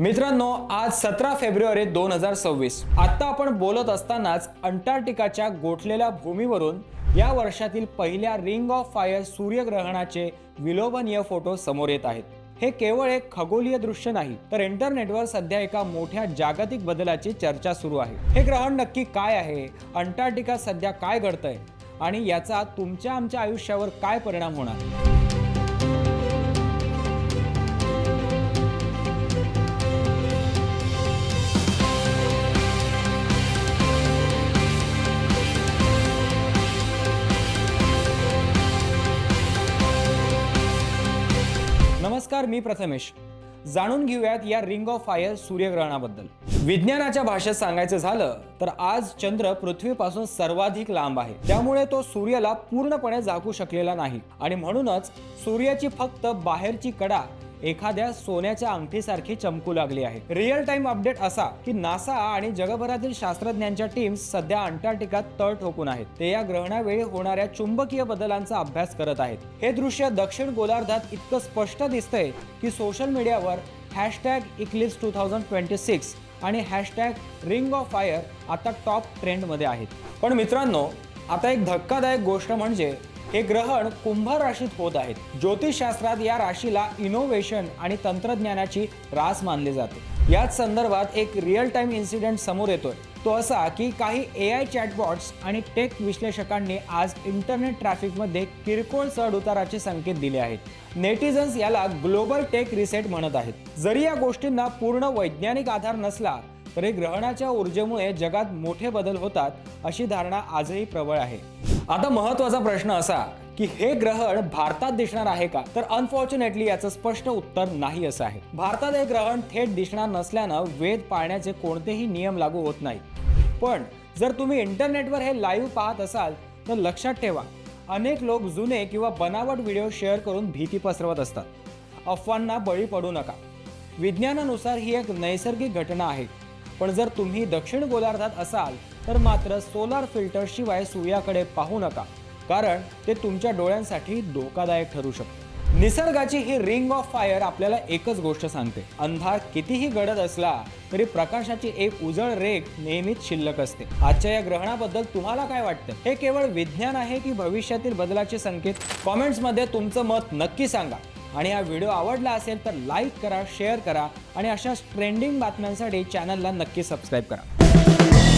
मित्रांनो आज सतरा फेब्रुवारी दोन हजार सव्वीस. आत्ता आपण बोलत असतानाच अंटार्क्टिकाच्या गोठलेल्या भूमीवरून या वर्षातील पहिल्या रिंग ऑफ फायर सूर्यग्रहणाचे विलोभनीय फोटो समोर येत आहेत. हे केवळ एक खगोलीय दृश्य नाही तर इंटरनेटवर सध्या एका मोठ्या जागतिक बदलाची चर्चा सुरू आहे. हे ग्रहण नक्की काय आहे? अंटार्क्टिका सध्या काय घडतंय? आणि याचा तुमच्या आमच्या आयुष्यावर काय परिणाम होणार? नमस्कार मी प्रथमेश. जाणून घेऊयात या रिंग ऑफ फायर सूर्यग्रहणाबद्दल. विज्ञानाच्या भाषेत सांगायचं झालं तर आज चंद्र पृथ्वीपासून सर्वाधिक लांब आहे. त्यामुळे तो सूर्याला पूर्णपणे झाकू शकलेला नाही. आणि म्हणूनच सूर्याची फक्त बाहेरची कडा एखाद्या सोन्याच्या अंगठीसारखी चमकू लागली आहे. रिअल टाइम अपडेट असा की नासा आणि जगभरातील शास्त्रज्ञांच्या टीम्स सध्या अंटार्क्टिकात तळ ठोकून आहेत. ते या ग्रहणावेळी होणाऱ्या चुंबकीय बदलांचा अभ्यास करत आहेत. हे दृश्य दक्षिण गोलार्धात इतकं स्पष्ट दिसतंय की सोशल मीडियावर hashtag eclipse two thousand twenty six आणि हॅशटॅग रिंग ऑफ फायर आता टॉप ट्रेंडमध्ये आहेत. पण मित्रांनो आता एक धक्कादायक गोष्ट म्हणजे हे ग्रहण कुंभ राशीत होत आहेत. ज्योतिषशास्त्रात या राशीला इनोव्हेशन आणि तंत्रज्ञानाची रास मानले जाते. याच संदर्भात एक रिअल टाइम इन्सिडेंट समोर येतोय. तो असा की काही ए आय चॅटबॉट्स आणि टेक विश्लेषकांनी आज इंटरनेट ट्रॅफिकमध्ये किरकोळ चढउताराचे संकेत दिले आहेत. नेटिझन्स याला ग्लोबल टेक रिसेट म्हणत आहेत. जरी या गोष्टींना पूर्ण वैज्ञानिक आधार नसला तर हे ग्रहणाच्या ऊर्जेमुळे जगात मोठे बदल होतात अशी धारणा आजही प्रबळ आहे. आता महत्त्वाचा प्रश्न असा की हे ग्रहण भारतात दिसणार आहे का? तर अनफॉर्च्युनेटली याचं स्पष्ट उत्तर नाही असं आहे. भारतात हे ग्रहण थेट दिसणार नसल्यानं वेद पाळण्याचे कोणतेही नियम लागू होत नाहीत. पण जर तुम्ही इंटरनेटवर हे लाईव्ह पाहत असाल तर लक्षात ठेवा अनेक लोक जुने किंवा बनावट व्हिडिओ शेअर करून भीती पसरवत असतात. अफवांना बळी पडू नका. विज्ञानानुसार ही एक नैसर्गिक घटना आहे. पण जर तुम्ही दक्षिण गोलार्धात असाल तर मात्र सोलार फिल्टर शिवाय सूर्याकडे पाहू नका कारण ते तुमच्या डोळ्यांसाठी धोकादायक ठरू शकते. निसर्गाची ही रिंग ऑफ फायर आपल्याला एकच गोष्ट सांगते. अंधार कितीही गडद असला तरी प्रकाशाची एक उजळ रेख नेहमीच शिल्लक असते. आजच्या या ग्रहणाबद्दल तुम्हाला काय वाटतं? हे केवळ विज्ञान आहे की भविष्यातील बदलाचे संकेत? कॉमेंट्समध्ये तुमचं मत नक्की सांगा. आणि हा व्हिडिओ आवडला असेल तर लाईक करा शेअर करा आणि अशाच ट्रेंडिंग बातम्यांसाठी चॅनलला नक्की सबस्क्राईब करा.